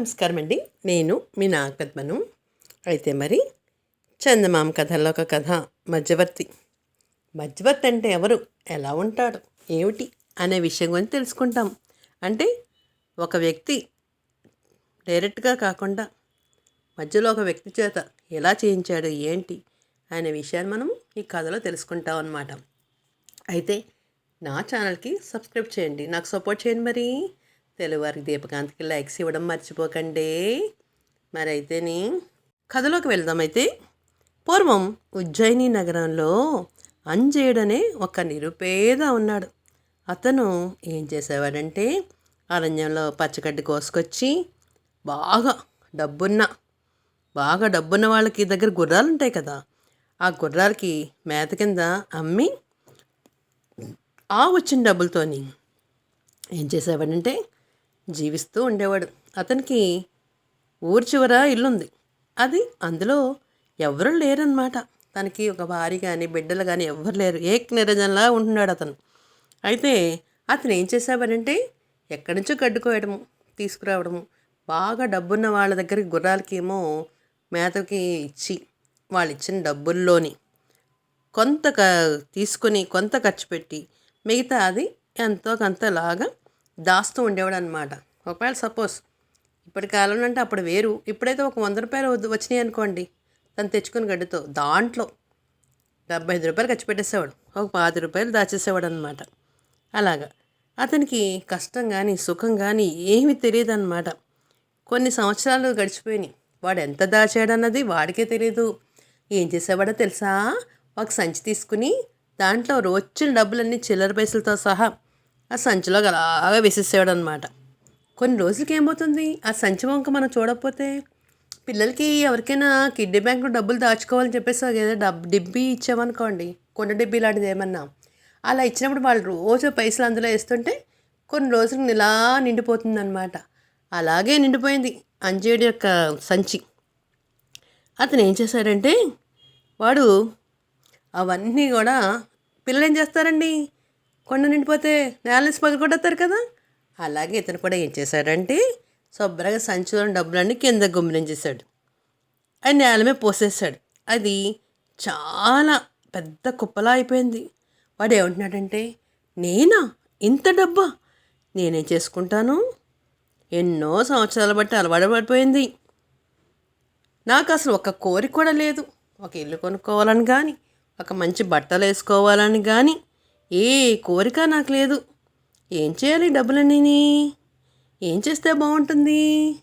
నమస్కారం అండి. నేను మీ నాగపద్మను అయితే మరి చందమామ కథల్లో ఒక కథ మధ్యవర్తి. మధ్యవర్తి అంటే ఎవరు? ఎలా ఉంటాడు? ఏమిటి? అనే విషయం గురించి తెలుసుకుంటాం. అంటే ఒక వ్యక్తి డైరెక్ట్గా కాకుండా మధ్యలో ఒక వ్యక్తి చేత ఎలా చేయించాడు ఏంటి అనే విషయాన్ని మనం ఈ కథలో తెలుసుకుంటాం అన్నమాట. అయితే నా ఛానల్కి సబ్స్క్రైబ్ చేయండి. నాకు సపోర్ట్ చేయండి మరి. తెలుగువారికి దీపకాంత్కి లైక్స్ ఇవ్వడం మర్చిపోకండి. మరి కథలోకి వెళ్దాం అయితే. పూర్వం ఉజ్జయిని నగరంలో అంజేయుడనే ఒక నిరుపేద ఉన్నాడు. అతను ఏం చేసేవాడంటే అరణ్యంలో పచ్చగడ్డి కోసుకొచ్చి బాగా డబ్బున్న బాగా డబ్బున్న వాళ్ళకి దగ్గర గుర్రాలు ఉంటాయి కదా ఆ గుర్రాలకి మేత కింద అమ్మి ఆ వచ్చిన డబ్బులతోని ఏం చేసేవాడంటే జీవిస్తూ ఉండేవాడు. అతనికి ఊరి చివర ఇల్లుంది. అది అందులో ఎవరు లేరనమాట తనకి ఒక భార్య కానీ బిడ్డలు కానీ ఎవరు లేరు. ఏక్ నిరజనలా ఉంటున్నాడు అతను. అయితే అతను ఏం చేసేవాడంటే ఎక్కడి నుంచో గడ్డుకోవడము తీసుకురావడము బాగా డబ్బున్న వాళ్ళ దగ్గరికి గుర్రాలకేమో మేతకి ఇచ్చి వాళ్ళు ఇచ్చిన డబ్బుల్లోని కొంత క- తీసుకొని కొంత ఖర్చు పెట్టి మిగతా అది ఎంతో కొంతలాగా దాస్తూ ఉండేవాడు అనమాట ఒకవేళ సపోజ్ ఇప్పటి కాలంలో అంటే అప్పుడు వేరు. ఇప్పుడైతే ఒక వంద రూపాయలు వద్దు- వచ్చినాయి అనుకోండి. తను తెచ్చుకుని గడ్డితో దాంట్లో డెబ్బై ఐదు రూపాయలు ఖర్చు పెట్టేసేవాడు. ఒక పాతి రూపాయలు దాచేసేవాడు అనమాట అలాగా. అతనికి కష్టం కానీ సుఖం కానీ ఏమీ తెలియదు అనమాట కొన్ని సంవత్సరాలు గడిచిపోయినాయి. వాడు ఎంత దాచాడన్నది వాడికే తెలియదు ఏం చేసేవాడో తెలుసా? ఒక సంచి తీసుకుని దాంట్లో వచ్చిన డబ్బులన్నీ చిల్లర పైసలతో సహా ఆ సంచిలో అలాగా వేసేసేవాడు అనమాట కొన్ని రోజులకి ఏమవుతుంది ఆ సంచి వంక మనం చూడకపోతే పిల్లలకి ఎవరికైనా కిడ్నీ బ్యాంక్లో డబ్బులు దాచుకోవాలని చెప్పేసి ఒక ఏదో డబ్ డిబ్బీ ఇచ్చామనుకోండి కొండ డిబ్బీ లాంటిది ఏమన్నా అలా ఇచ్చినప్పుడు వాళ్ళు రోజు పైసలు అందులో వేస్తుంటే కొన్ని రోజులకు ఇలా నిండిపోతుందన్నమాట అలాగే నిండిపోయింది అంజేడి యొక్క సంచి. అతను ఏం చేశాడంటే వాడు అవన్నీ కూడా పిల్లలు ఏం చేస్తారండి? కొండ నిండిపోతే నేలనేసి పగలగొట్టేస్తారు కదా. అలాగే ఇతను కూడా ఏం చేశాడంటే శుభ్రంగా సంచిలోని డబ్బులన్నీ కింద గుమ్మిరించేశాడు అది నేల మీద పోసేసాడు అది చాలా పెద్ద కుప్పలా అయిపోయింది. వాడు ఏమంటున్నాడంటే నేనా? ఇంత డబ్బా? నేనేం చేసుకుంటాను? ఎన్నో సంవత్సరాలు బట్టి అలవాటు పడిపోయింది. నాకు అసలు ఒక కోరిక కూడా లేదు. ఒక ఇల్లు కొనుక్కోవాలని కానీ ఒక మంచి బట్టలు వేసుకోవాలని కానీ ఏ కోరిక నాకు లేదు. ఏం చేయాలి డబ్బులన్నీ ఏం చేస్తే బాగుంటుంది?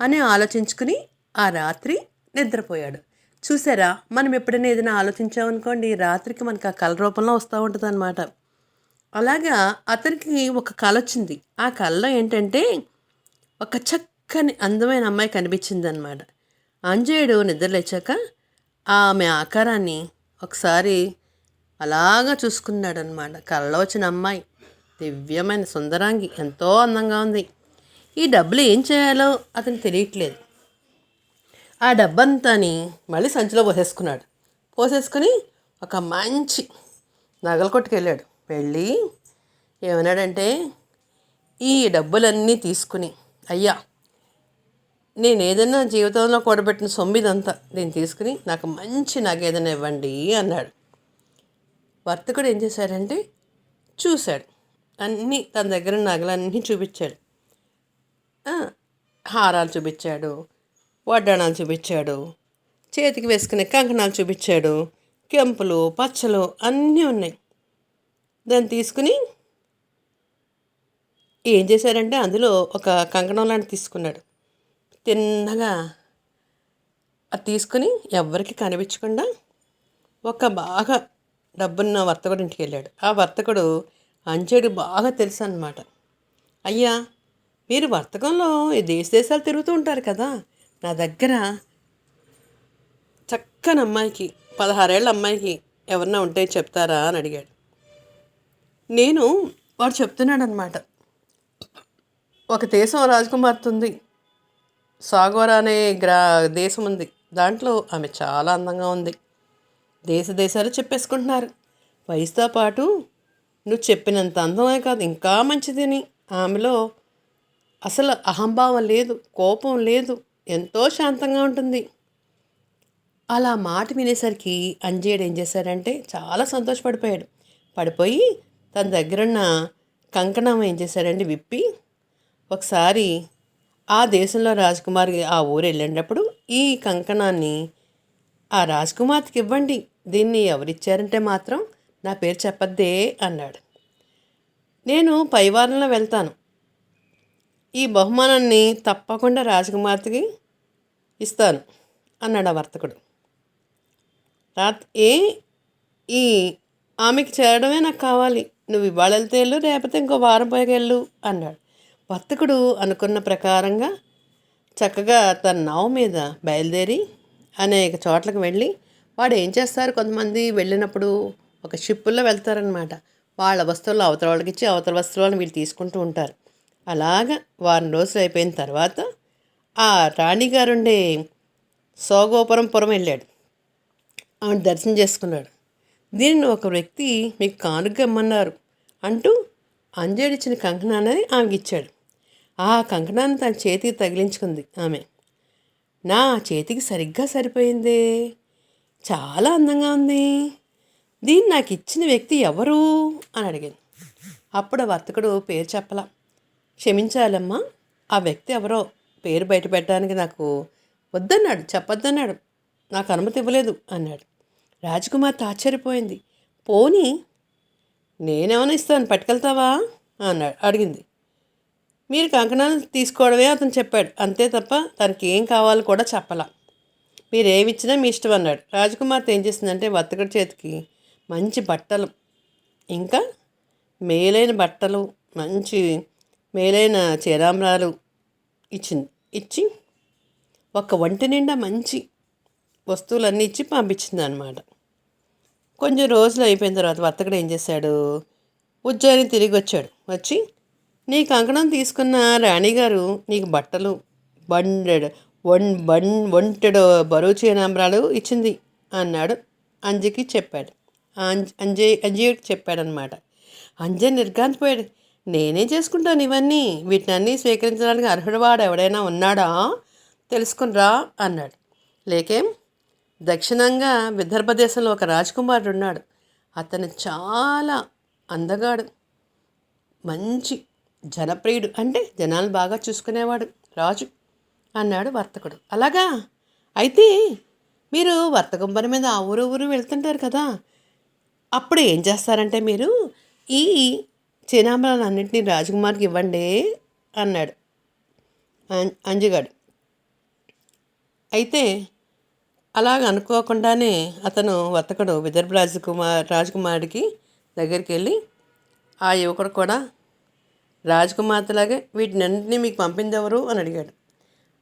అని ఆలోచించుకుని ఆ రాత్రి నిద్రపోయాడు. చూసారా మనం ఎప్పుడైనా ఏదైనా ఆలోచించామనుకోండి రాత్రికి మనకు ఆ కళ రూపంలో వస్తూ ఉంటుంది అనమాట అలాగా అతనికి ఒక కళ వచ్చింది. ఆ కళలో ఏంటంటే ఒక చక్కని అందమైన అమ్మాయి కనిపించింది అనమాట అంజయుడు నిద్రలేచాక ఆమె ఆకారాన్ని ఒకసారి అలాగా చూసుకున్నాడు అనమాట కళ్ళలో వచ్చిన అమ్మాయి. దివ్యమైన సుందరాంగి. ఎంతో అందంగా ఉంది. ఈ డబ్బులు ఏం చేయాలో అతను తెలియట్లేదు. ఆ డబ్బంతాని మళ్ళీ సంచిలో పోసేసుకున్నాడు. పోసేసుకుని ఒక మంచి నగల కొట్టుకెళ్ళాడు. వెళ్ళి ఏమన్నాడంటే ఈ డబ్బులన్నీ తీసుకుని అయ్యా నేను ఏదైనా జీవితంలో కూడబెట్టిన సొమ్మిదంతా నేను తీసుకుని నాకు మంచి నగ ఏదైనా ఇవ్వండి అన్నాడు. వర్తకుడు ఏం చేశాడంటే చూశాడు. అన్నీ తన దగ్గర నగలన్నీ చూపించాడు. హారాలు చూపించాడు వడ్డాణాలు చూపించాడు చేతికి వేసుకునే కంకణాలు చూపించాడు కెంపులు పచ్చలు అన్నీ ఉన్నాయి. దాన్ని తీసుకుని ఏం చేశారంటే అందులో ఒక కంకణం లాంటి తీసుకున్నాడు. తిన్నగా అది తీసుకుని ఎవరికి కనిపించకుండా ఒక బాగా డబ్బున్న వర్తకుడు ఇంటికి వెళ్ళాడు. ఆ వర్తకుడు అంచెడు బాగా తెలుసు అనమాట అయ్యా మీరు వర్తకంలో ఈ దేశ దేశాలు తిరుగుతూ ఉంటారు కదా నా దగ్గర చక్కని అమ్మాయికి పదహారేళ్ళ అమ్మాయికి ఎవరన్నా ఉంటే చెప్తారా అని అడిగాడు. నేను వాడు చెప్తున్నాడనమాట ఒక దేశం రాజకుమార్తె ఉంది. సాగోరా అనే గ్రా దేశం ఉంది. దాంట్లో ఆమె చాలా అందంగా ఉంది. దేశ దేశాలు చెప్పేసుకుంటున్నారు. వయసుతో పాటు నువ్వు చెప్పినంత అందమే కాదు ఇంకా మంచిదని ఆమెలో అసలు అహంభావం లేదు కోపం లేదు ఎంతో శాంతంగా ఉంటుంది. అలా మాట వినేసరికి అంజేయుడు ఏం చేశాడంటే చాలా సంతోషపడిపోయాడు. పడిపోయి తన దగ్గరున్న కంకణం ఏం చేశాడంటే విప్పి ఒకసారి ఆ దేశంలో రాజకుమారి ఆ ఊరు వెళ్ళినప్పుడు ఈ కంకణాన్ని ఆ రాజకుమార్తెకి ఇవ్వండి. దీన్ని ఎవరిచ్చారంటే మాత్రం నా పేరు చెప్పద్దే అన్నాడు. నేను పైవారంలో వెళ్తాను. ఈ బహుమానాన్ని తప్పకుండా రాజకుమార్తెకి ఇస్తాను అన్నాడు ఆ వర్తకుడు. రాత్ ఏ? ఈ ఆమెకి చేరడమే నాకు కావాలి. నువ్వు ఇవాళ వెళ్తే వెళ్ళు లేకపోతే ఇంకో వారం పైకి వెళ్ళు అన్నాడు. వర్తకుడు అనుకున్న ప్రకారంగా చక్కగా తన నావు మీద బయలుదేరి అనేక చోట్లకు వెళ్ళి వాడు ఏం చేస్తారు? కొంతమంది వెళ్ళినప్పుడు ఒక షిప్పుల్లో వెళ్తారనమాట వాళ్ళ వస్తువులు అవతల వాళ్ళకి ఇచ్చి అవతల వస్తువులను వీళ్ళు తీసుకుంటూ ఉంటారు. అలాగా వారం రోజులు అయిపోయిన తర్వాత ఆ రాణిగారు ఉండే సోగోపురం పురం వెళ్ళాడు. ఆమె దర్శనం చేసుకున్నాడు. దీనిని ఒక వ్యక్తి మీకు కానుక ఇమ్మన్నారు అంటూ అంజేడిచ్చిన కంకణాన్ని ఆమెకి ఇచ్చాడు. ఆ కంకణాన్ని తన చేతికి తగిలించుకుంది ఆమె. నా చేతికి సరిగ్గా సరిపోయిందే. చాలా అందంగా ఉంది. దీన్ని నాకు ఇచ్చిన వ్యక్తి ఎవరు? అని అడిగింది అప్పుడు వర్తకుడు పేరు చెప్పలా. క్షమించాలమ్మా ఆ వ్యక్తి ఎవరో? పేరు బయట పెట్టడానికి నాకు వద్దన్నాడు చెప్పొద్దన్నాడు. నాకు అనుమతి ఇవ్వలేదు అన్నాడు. రాజకుమార్తె ఆశ్చర్యపోయింది. పోనీ నేనేమైనా ఇస్తాను పట్టుకెళ్తావా? అన్నాడు అడిగింది. మీరు కంకణాలు తీసుకోవడమే అతను చెప్పాడు. అంతే తప్ప తనకి ఏం కావాలో కూడా చెప్పలా. మీరు ఏమిచ్చినా మీ ఇష్టం అన్నాడు. రాజకుమార్తె ఏం చేసిందంటే వర్తకుడి చేతికి మంచి బట్టలు ఇంకా మేలైన బట్టలు మంచి మేలైన చీరామరాలు ఇచ్చింది. ఇచ్చి ఒక వంట నిండా మంచి వస్తువులన్నీ ఇచ్చి పంపించింది అనమాట కొంచెం రోజులు అయిపోయిన తర్వాత వర్తకుడు ఏం చేశాడు? ఉజ్జయిని తిరిగి వచ్చాడు. వచ్చి నీ కంకణం తీసుకున్న రాణిగారు నీకు బట్టలు బండెడ్ వన్ బన్ వంటెడ్ బరువు చేయనంబరాలు ఇచ్చింది అన్నాడు అంజకి చెప్పాడు. అంజయ్ అంజయ్ అంజయ్యకి చెప్పాడనమాట. అంజయ్ నిర్గాంతపోయాడు నేనే చేసుకుంటాను ఇవన్నీ? వీటినన్నీ స్వీకరించడానికి అర్హుడవాడు ఎవడైనా ఉన్నాడా? తెలుసుకునిరా అన్నాడు. లేకేం? దక్షిణంగా విదర్భ దేశంలో ఒక రాజకుమారుడు ఉన్నాడు అతను చాలా అందగాడు. మంచి జనప్రియుడు అంటే జనాలు బాగా చూసుకునేవాడు. రాజు అన్నాడు వర్తకుడు. అలాగా? అయితే మీరు వర్తకం పని మీద ఆ ఊరు ఊరు వెళ్తుంటారు కదా. అప్పుడు ఏం చేస్తారంటే మీరు ఈ అన్నింటినీ రాజకుమార్కి ఇవ్వండి అన్నాడు అంజుగాడు. అయితే అలాగ అనుకోకుండానే అతను వర్తకుడు విదర్భ రాజకుమార్ రాజకుమారుడికి దగ్గరికి వెళ్ళి ఆ యువకుడు కూడా రాజకుమార్తెలాగే వీటినన్నింటినీ మీకు పంపింది ఎవరు అని అడిగాడు.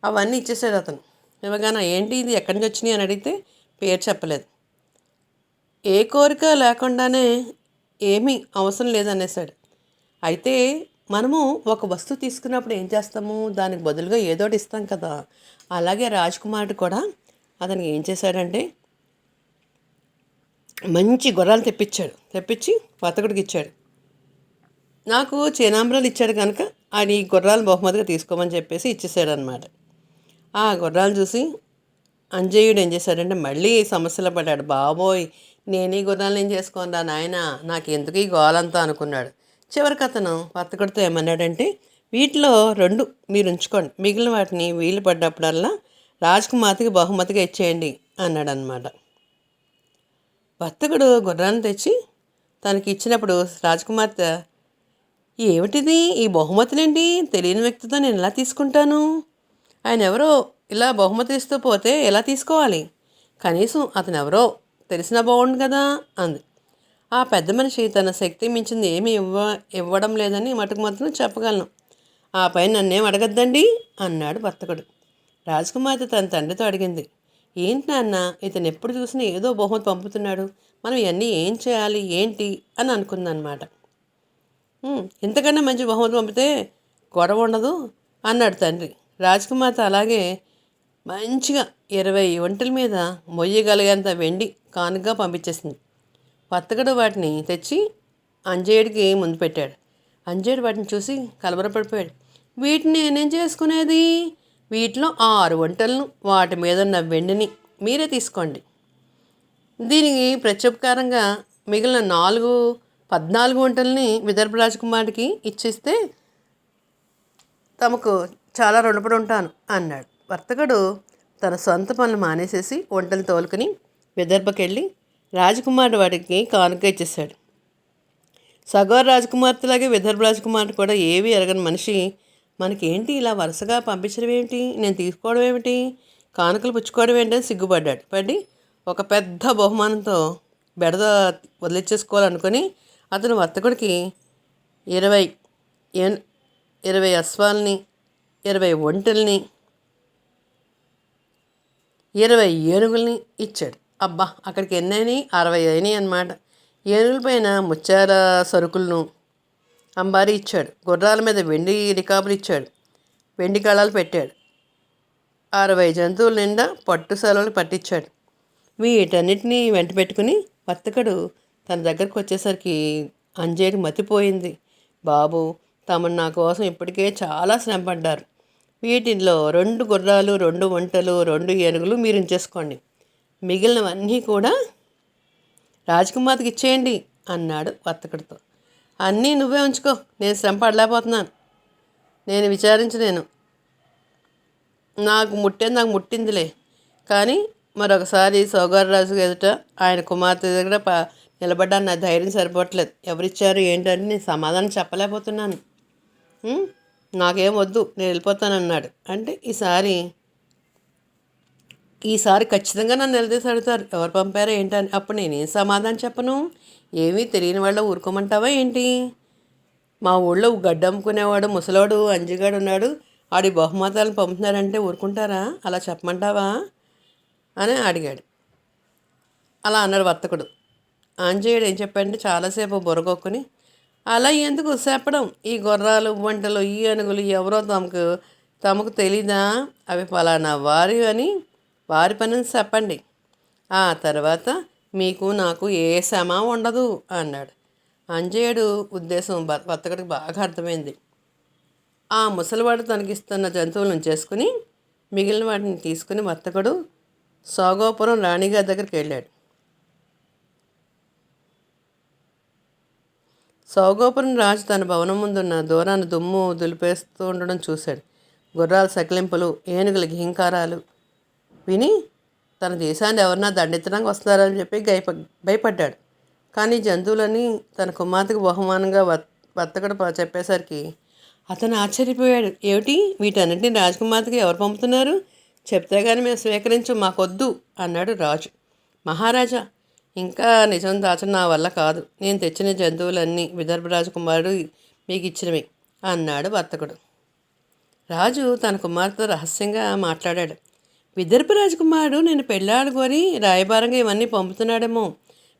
అవన్నీ ఇచ్చేసాడు అతను. ఇవ్వగానే ఏంటి ఇది? ఎక్కడి నుంచి వచ్చినాయి అని అడిగితే పేరు చెప్పలేదు. ఏ కోరిక లేకుండానే ఏమీ అవసరం లేదనేసాడు అయితే మనము ఒక వస్తువు తీసుకున్నప్పుడు ఏం చేస్తాము? దానికి బదులుగా ఏదోటి ఇస్తాం కదా. అలాగే రాజకుమారుడు కూడా అతనికి ఏం చేశాడంటే మంచి గుర్రాలు తెప్పించాడు. తెప్పించి వతకుడికి ఇచ్చాడు. నాకు చేనాంబ్రాలు ఇచ్చాడు కనుక ఆయన ఈ గుర్రాలు బహుమతిగా తీసుకోమని చెప్పేసి ఇచ్చేసాడు అనమాట ఆ గుర్రాలు చూసి అంజయ్యుడు ఏం చేశాడంటే మళ్ళీ సమస్యలు పడ్డాడు. బాబోయ్ నేను ఈ గుర్రాలు ఏం చేసుకోనరా నాయన నాకు ఎందుకు ఈ గోలంతా? అనుకున్నాడు. చివరికి అతను వర్తకుడితో ఏమన్నాడంటే వీటిలో రెండు మీరు ఉంచుకోండి. మిగిలిన వాటిని వీలు పడ్డప్పుడల్లా రాజకుమార్తెకి బహుమతిగా ఇచ్చేయండి అన్నాడు అనమాట వర్తకుడు గుర్రాన్ని తెచ్చి తనకి ఇచ్చినప్పుడు రాజకుమార్తె ఏమిటిది? ఈ బహుమతులేంటి? తెలియని వ్యక్తితో నేను ఎలా తీసుకుంటాను? ఆయన ఎవరో ఇలా బహుమతి ఇస్తూ పోతే ఎలా తీసుకోవాలి? కనీసం అతను ఎవరో తెలిసిన బాగుండు కదా అంది. ఆ పెద్ద మనిషి తన శక్తి మించింది ఏమీ ఇవ్వ ఇవ్వడం లేదని మటుకు మాత్రం చెప్పగలను. ఆ పైన నన్నేం అడగద్దండి? అన్నాడు వర్తకుడు. రాజకుమార్తె తన తండ్రితో అడిగింది. ఏంటి నాన్న ఇతను ఎప్పుడు చూసినా ఏదో బహుమతి పంపుతున్నాడు. మనం ఇవన్నీ ఏం చేయాలి? ఏంటి? అని అనుకుందనమాట. ఇంతకన్నా మంచి బహుమతి పంపితే గొడవ ఉండదు అన్నాడు తండ్రి. రాజకుమార్తె అలాగే మంచిగా ఇరవై ఒంటల మీద మొయ్యగలిగేంత వెండి కానుగా పంపించేసింది. పత్తగడు వాటిని తెచ్చి అంజేయుడికి ముందు పెట్టాడు. అంజేయుడు వాటిని చూసి కలవరపడిపోయాడు. వీటిని నేనేం చేసుకునేది? వీటిలో ఆరు వంటలను వాటి మీద ఉన్న వెండిని మీరే తీసుకోండి. దీనికి ప్రత్యుపకారంగా మిగిలిన నాలుగు పద్నాలుగు వంటల్ని విదర్భ రాజకుమారికి ఇచ్చిస్తే తమకు చాలా రుణపడి ఉంటాను అన్నాడు. వర్తకుడు తన సొంత పనులు మానేసేసి వంటలు తోలుకుని విదర్భకెళ్ళి రాజకుమారుడు వాడికి కానుక ఇచ్చేశాడు. సగోర రాజకుమార్తెలాగే విదర్భ రాజకుమారుడు కూడా ఏవి ఎరగని మనిషి. మనకేంటి ఇలా వరుసగా పంపించడం ఏమిటి? నేను తీసుకోవడం ఏమిటి? కానుకలు పుచ్చుకోవడం ఏంటి? అని సిగ్గుపడ్డాడు. పడి ఒక పెద్ద బహుమానంతో బెడద వదిలించేసుకోవాలనుకొని అతను వర్తకుడికి ఇరవై ఎన్ ఇరవై అశ్వాల్ని ఇరవై ఒంటెల్ని ఇరవై ఏనుగుల్ని ఇచ్చాడు. అబ్బా అక్కడికి ఎన్నైనాయి? అరవై అయినాయి అనమాట ఏనుగుల పైన ముత్యాల సరుకులను అంబారి ఇచ్చాడు. గుర్రాల మీద వెండి రికాపులు ఇచ్చాడు. వెండి కళాలు పెట్టాడు. అరవై జంతువుల నిండా పట్టు సెలవులు పట్టించాడు. వీటన్నిటినీ వెంట పెట్టుకుని వర్తకుడు తన దగ్గరకు వచ్చేసరికి అంజేడు మతిపోయింది. బాబు తమను నా కోసం ఇప్పటికే చాలా శ్రమ పడ్డారు. వీటిల్లో రెండు గుర్రాలు రెండు వంటలు రెండు ఏనుగులు మీరు ఉంచేసుకోండి. మిగిలినవన్నీ కూడా రాజకుమార్కి ఇచ్చేయండి అన్నాడు వర్తకుడితో. అన్నీ నువ్వే ఉంచుకో. నేను శ్రమ పడలేకపోతున్నాను. నేను విచారించలేను. నాకు ముట్టేది నాకు ముట్టిందిలే. కానీ మరొకసారి సౌగారరాజు ఎదుట ఆయన కుమార్తె దగ్గర నిలబడ్డాను నిలబడ్డా నా ధైర్యం సరిపోవట్లేదు. ఎవరిచ్చారు ఏంటని నేను సమాధానం చెప్పలేకపోతున్నాను. నాకేం వద్దు నేను వెళ్ళిపోతాను అన్నాడు అంటే ఈసారి ఈసారి ఖచ్చితంగా నన్ను నిలదీసి అడుగుతారు ఎవరు పంపారో ఏంటని అప్పుడు నేనేం సమాధానం చెప్పను? ఏమీ తెలియని వాళ్ళ ఊరుకోమంటావా ఏంటి? మా ఊళ్ళో గడ్డ అమ్ముకునేవాడు ముసలోడు అంజిగాడు ఉన్నాడు. ఆడి బహుమతాలను పంపుతున్నారంటే ఊరుకుంటారా? అలా చెప్పమంటావా? అని అడిగాడు. అలా అన్నాడు వర్తకుడు. ఆంజనేయుడు ఏం చెప్పాడంటే చాలాసేపు బొరగొక్కుని అలా ఎందుకు చెప్పడం? ఈ గుర్రాలు వంటలు ఈ అనుగులు ఎవరో తమకు తమకు తెలీదా? అవి ఫలానా వారి అని వారి పని చెప్పండి. ఆ తర్వాత మీకు నాకు ఏ శ్రమ ఉండదు అన్నాడు. అంజేయుడు ఉద్దేశం భ- బాగా అర్థమైంది. ఆ ముసలివాడు తనకిస్తున్న జంతువులను చేసుకుని మిగిలిన వాటిని తీసుకుని వర్తకుడు సోగోపురం రాణిగారి దగ్గరికి వెళ్ళాడు. సౌగోపురం రాజు తన భవనం ముందున్న దూరాన దుమ్ము దులిపేస్తూ ఉండడం చూశాడు. గుర్రాల సకిలింపులు ఏనుగుల ఘీంకారాలు. విని తన దేశాన్ని ఎవరన్నా దండెత్తడానికి వస్తున్నారని చెప్పి గైప భయపడ్డాడు. కానీ జంతువులని తన కుమార్తెకు బహుమానంగా వత్ చెప్పేసరికి అతను ఆశ్చర్యపోయాడు. ఏమిటి? వీటన్నిటిని రాజకుమార్తెకి ఎవరు పంపుతున్నారు? చెప్తే కానీ మేము స్వీకరించు మాకొద్దు అన్నాడు రాజు. మహారాజా ఇంకా నిజం దాచడం నా వల్ల కాదు. నేను తెచ్చిన జంతువులన్నీ విదర్భ రాజకుమారుడు మీకు ఇచ్చినవి అన్నాడు వర్తకుడు. రాజు తన కుమార్తెతో రహస్యంగా మాట్లాడాడు. విదర్భ రాజకుమారుడు నేను పెళ్ళాడుకొని రాయబారంగా ఇవన్నీ పంపుతున్నాడేమో.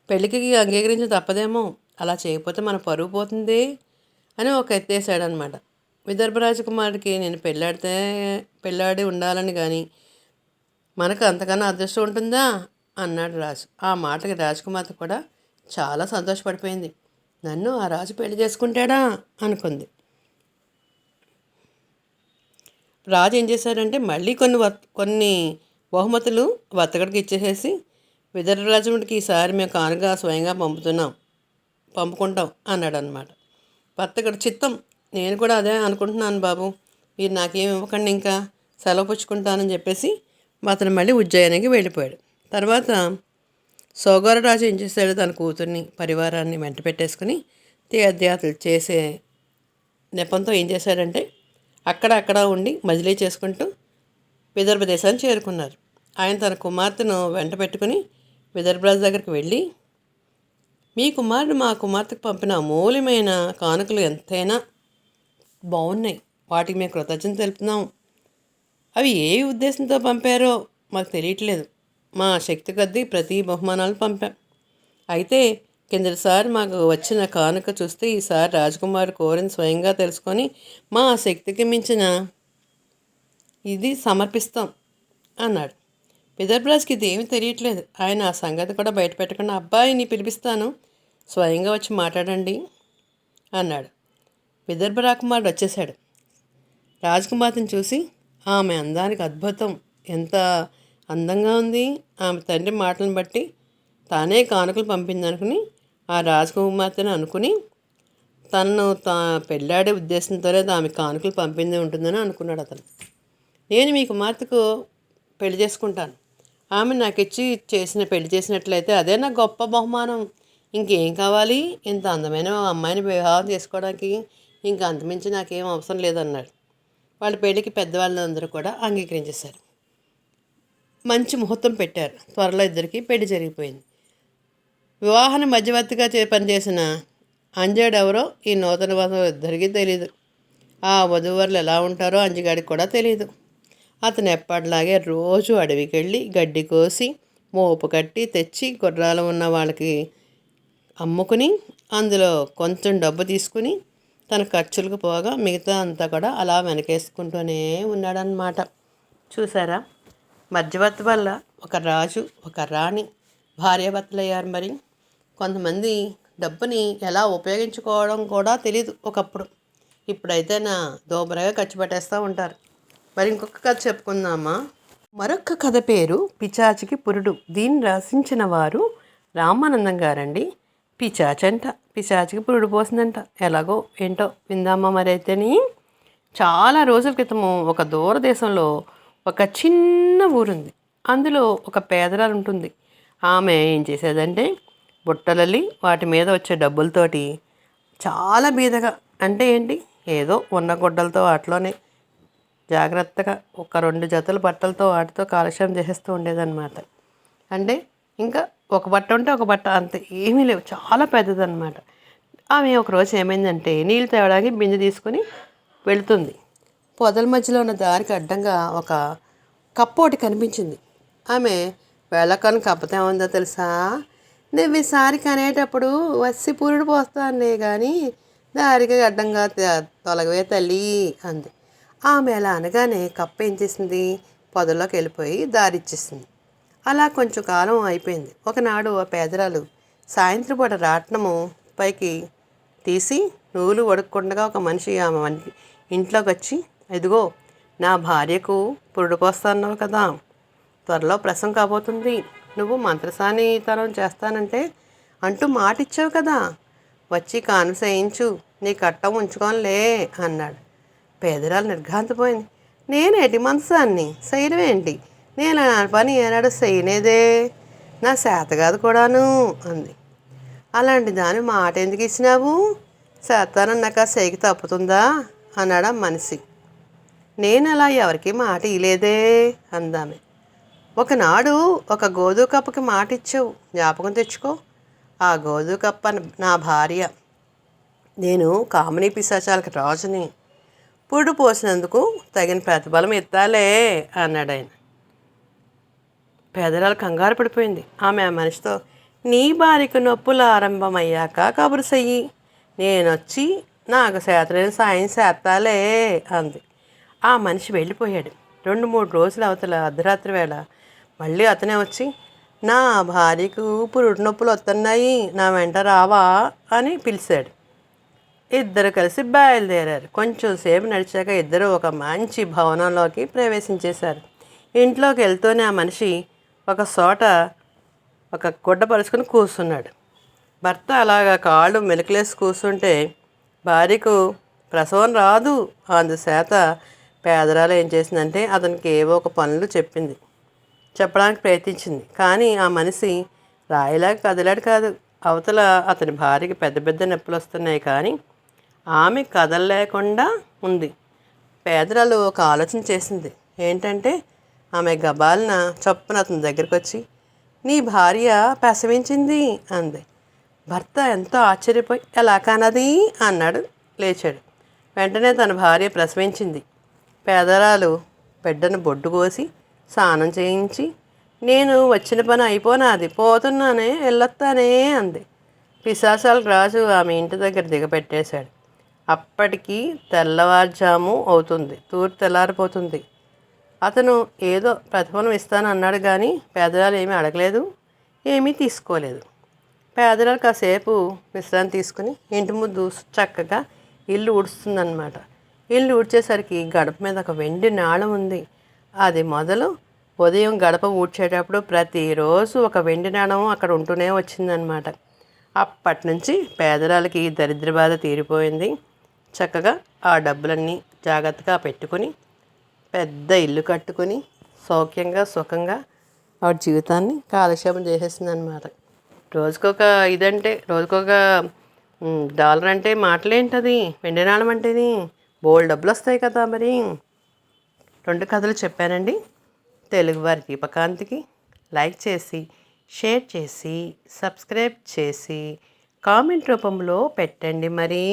పెళ్ళికి అంగీకరించి తప్పదేమో. అలా చేయకపోతే మన పరువు పోతుంది అని ఒక ఎత్తేసాడనమాట విదర్భ రాజకుమారుడికి నేను పెళ్ళాడితే పెళ్ళాడి ఉండాలని కానీ మనకు అంతకన్నా అదృష్టం ఉంటుందా? అన్నాడు రాజు. ఆ మాటకి రాజకుమార్తె కూడా చాలా సంతోషపడిపోయింది. నన్ను ఆ రాజు పెళ్ళి చేసుకుంటాడా? అనుకుంది. రాజు ఏం చేశారంటే మళ్ళీ కొన్ని వ కొన్ని బహుమతులు వర్తకుడికి ఇచ్చేసేసి విదర్భరాజుడికి ఈసారి మేము కానుగా స్వయంగా పంపుతున్నాం పంపుకుంటాం అన్నాడు అనమాట వర్తకుడు చిత్తం. నేను కూడా అదే అనుకుంటున్నాను బాబు. మీరు నాకేం ఇవ్వకండి ఇంకా. సెలవు పుచ్చుకుంటానని చెప్పేసి అతను మళ్ళీ ఉజ్జయానికి వెళ్ళిపోయాడు. తర్వాత సోగరరాజు ఏం చేశాడు? తన కూతుర్ని పరివారాన్ని వెంట పెట్టేసుకుని తీర్థయాత్రలు చేసే నెపంతో ఏం చేశాడంటే అక్కడ అక్కడ ఉండి మజిలీ చేసుకుంటూ విదర్భ దేశాన్ని చేరుకున్నారు. ఆయన తన కుమార్తెను వెంట పెట్టుకుని విదర్భరాజు దగ్గరికి వెళ్ళి మీ కుమారుడు మా కుమార్తెకు పంపిన అమూల్యమైన కానుకలు ఎంతైనా బాగున్నాయి. వాటికి మేము కృతజ్ఞత తెలుపుతున్నాం. అవి ఏ ఉద్దేశంతో పంపారో మాకు తెలియట్లేదు. మా శక్తి కొద్దీ ప్రతి బహుమానాలు పంపాం. అయితే కిందటిసారి మాకు వచ్చిన కానుక చూస్తే ఈసారి రాజకుమారి కోరిని స్వయంగా తెలుసుకొని మా శక్తికి మించిన ఇది సమర్పిస్తాం అన్నాడు. విదర్భరాజుకి ఇది ఏమీ తెలియట్లేదు. ఆయన ఆ సంగతి కూడా బయట పెట్టకుండా అబ్బాయిని పిలిపిస్తాను స్వయంగా వచ్చి మాట్లాడండి అన్నాడు. విదర్భ రాకుమారుడు వచ్చేసాడు రాజకుమార్తెను చూసి ఆమె అందానికి అద్భుతం. ఎంత అందంగా ఉంది. ఆమె తండ్రి మాటలను బట్టి తానే కానుకలు పంపిందనుకుని ఆ రాజకుమార్తెను అనుకుని తనను తా పెళ్ళాడే ఉద్దేశంతోనే ఆమె కానుకలు పంపిందే ఉంటుందని అనుకున్నాడు అతను. నేను మీ కుమార్తెకు పెళ్ళి చేసుకుంటాను. ఆమె నాకు ఇచ్చి చేసిన పెళ్ళి చేసినట్లయితే అదే నా గొప్ప బహుమానం. ఇంకేం కావాలి? ఇంత అందమైన అమ్మాయిని వివాహం చేసుకోవడానికి ఇంకా అంతమించి నాకేం అవసరం లేదన్నాడు. వాళ్ళ పెళ్ళికి పెద్దవాళ్ళందరూ కూడా అంగీకరించేశారు. మంచి ముహూర్తం పెట్టారు. త్వరలో ఇద్దరికి పెళ్ళి జరిగిపోయింది. వివాహాన్ని మధ్యవర్తిగా చే పనిచేసిన అంజాడు ఎవరో ఈ నూతన వధువు ఇద్దరికీ తెలియదు ఆ వధువరులు ఎలా ఉంటారో అంజగాడికి కూడా తెలియదు అతను ఎప్పటిలాగే రోజు అడవికి వెళ్ళి గడ్డి కోసి మోపు కట్టి తెచ్చి గుర్రాలు ఉన్న వాళ్ళకి అమ్ముకుని అందులో కొంచెం డబ్బు తీసుకుని తన ఖర్చులకు పోగా మిగతా అంతా కూడా అలా వెనకేసుకుంటూనే ఉన్నాడనమాట చూసారా? మధ్యవర్తి వల్ల ఒక రాజు ఒక రాణి భార్యాభర్తలయ్యారు మరి. కొంతమంది డబ్బుని ఎలా ఉపయోగించుకోవడం కూడా తెలియదు ఒకప్పుడు. ఇప్పుడైతే నా దోబరగా ఖర్చు పెట్టేస్తూ ఉంటారు. మరి ఇంకొక కథ చెప్పుకుందామా? మరొక కథ పేరు పిచాచికి పురుడు. దీన్ని రచించిన వారు రామానందం గారండి. పిచాచంట పిచాచికి పురుడు పోసిందంట. ఎలాగో ఏంటో విందామా మరి చాలా రోజుల క్రితము ఒక దూరదేశంలో ఒక చిన్న ఊరుంది. అందులో ఒక పేదరాలు ఉంటుంది ఆమె ఏం చేసేదంటే బుట్టలల్లి వాటి మీద వచ్చే డబ్బులతోటి చాలా బీదగా అంటే ఏంటి? ఏదో ఉన్న గుడ్డలతో వాటిలోనే జాగ్రత్తగా ఒక రెండు జతల బట్టలతో వాటితో కాలుష్యం చేసేస్తూ ఉండేదన్నమాట. అంటే ఇంకా ఒక బట్ట ఉంటే ఒక బట్ట అంతే ఏమీ లేవు. చాలా పెద్దదన్నమాట. ఆమె ఒకరోజు ఏమైందంటే నీళ్ళు తేవడానికి బిందె తీసుకొని వెళుతుంది. పొదల మధ్యలో ఉన్న దారికి అడ్డంగా ఒక కప్పు ఒకటి కనిపించింది. ఆమె వెళ్ళకని కప్పతే ఉందో తెలుసా? నువ్వు ఈసారి కనేటప్పుడు వచ్చి పురుడు పోస్తానులే కానీ దారికి అడ్డంగా త- తొలగవే తల్లి అంది. ఆమె అలా అనగానే కప్ప ఏం చేసింది? పొదల్లోకి వెళ్ళిపోయి దారి ఇచ్చేసింది అలా కొంచెం కాలం అయిపోయింది. ఒకనాడు ఆ పేదరాలు సాయంత్రం పూట రాట్నము పైకి తీసి నూలు వడుక్కుండగా ఒక మనిషి ఆమె ఇంట్లోకి వచ్చి ఇదిగో నా భార్యకు పురుడు పోస్తాన్నావు కదా. త్వరలో ప్రసం కాబోతుంది. నువ్వు మంత్రసానితనం చేస్తానంటే అంటూ మాట ఇచ్చావు కదా. వచ్చి కానుసేయించు నీ కట్టం ఉంచుకోనిలే అన్నాడు. పేదరాలు నిర్ఘాంతపోయింది. నేనేటి ఎటి చేయడం ఏంటి? నేను ఆ పని ఏనాడు చేయనేదే? నా శాతగాదు కూడాను అంది. అలాంటి దాని మాట ఎందుకు ఇచ్చినావు చేస్తానన్నాక సేకి తప్పుతుందా? అన్నాడు ఆ మనిషి. నేను అలా ఎవరికి మాట ఇలేదే అందామె. ఒకనాడు ఒక గోధుమ కప్పకి మాట ఇచ్చావు జ్ఞాపకం తెచ్చుకో. ఆ గోధుమ కప్ప నా భార్య. నేను కామినీ పిశాచాలకి రాజుని. పుడు పోసినందుకు తగిన ప్రతిఫలం ఎత్తాలే అన్నాడు ఆయన. పేదరాలు కంగారు పడిపోయింది. ఆమె ఆ మనిషితో నీ భార్యకు నొప్పులు ఆరంభమయ్యాక కబురు చెయ్యి. నేనొచ్చి నాకు చేతలేని సాయం చేస్తాలే అంది. ఆ మనిషి వెళ్ళిపోయాడు. రెండు మూడు రోజుల అవతల అర్ధరాత్రి వేళ మళ్ళీ అతనే వచ్చి నా భార్యకు పురుడు నొప్పులు వస్తున్నాయి నా వెంట రావా? అని పిలిచాడు. ఇద్దరు కలిసి బయలుదేరారు. కొంచెం సేపు నడిచాక ఇద్దరు ఒక మంచి భవనంలోకి ప్రవేశించేశారు. ఇంట్లోకి వెళ్తూనే ఆ మనిషి ఒక చోట ఒక గుడ్డ పరుచుకొని కూర్చున్నాడు. భర్త అలాగా కాళ్ళు మెలికలేసి కూర్చుంటే భార్యకు ప్రసవం రాదు అందుచేత పేదరాలు ఏం చేసిందంటే అతనికి ఏవో ఒక పనులు చెప్పింది. చెప్పడానికి ప్రయత్నించింది. కానీ ఆ మనిషి రాయిలాగా కదిలాడు కాదు. అవతల అతని భార్యకి పెద్ద పెద్ద నొప్పులు వస్తున్నాయి కానీ ఆమె కదలలేకుండా ఉంది. పేదరాలు ఒక ఆలోచన చేసింది. ఏంటంటే ఆమె గబాలన చొప్పున అతని దగ్గరికి వచ్చి నీ భార్య ప్రసవించింది అంది. భర్త ఎంతో ఆశ్చర్యపోయి ఎలా కానది? అన్నాడు. లేచాడు. వెంటనే తన భార్య ప్రసవించింది. పేదరాలు బిడ్డను బొడ్డు కోసి స్నానం చేయించి నేను వచ్చిన పని అయిపోనాది పోతున్నానే వెళ్ళొస్తానే అంది. పిశాసాల రాజు ఆమె ఇంటి దగ్గర దిగపెట్టేశాడు అప్పటికి తెల్లవారుజాము అవుతుంది తూర్ తెల్లారిపోతుంది. అతను ఏదో ప్రతిఫలం ఇస్తాను అన్నాడు కానీ పేదరాలు ఏమీ అడగలేదు ఏమీ తీసుకోలేదు. పేదరాలు కాసేపు విశ్రాంతి తీసుకుని ఇంటి ముందు చక్కగా ఇల్లు ఉడుస్తుందన్నమాట ఇల్లు ఊడ్చేసరికి గడప మీద ఒక వెండి నాళం ఉంది. అది మొదలు ఉదయం గడప ఊడ్చేటప్పుడు ప్రతిరోజు ఒక వెండి నాణం అక్కడ ఉంటూనే వచ్చిందనమాట. అప్పటి నుంచి పేదరాలకి దరిద్ర బాధ తీరిపోయింది. చక్కగా ఆ డబ్బులన్నీ జాగ్రత్తగా పెట్టుకొని పెద్ద ఇల్లు కట్టుకొని సౌఖ్యంగా సుఖంగా వాడి జీవితాన్ని కాలక్షేపం చేసేసింది అనమాట రోజుకొక ఇదంటే రోజుకొక డాలర్ అంటే మాటలేంటది? వెండి నాణం అంటేది బోల్డ్ డబ్బులు వస్తాయి కదా మరి. రెండు కథలు చెప్పానండి. తెలుగువారి దీపకాంతికి లైక్ చేసి షేర్ చేసి సబ్స్క్రైబ్ చేసి కామెంట్ రూపంలో పెట్టండి మరి.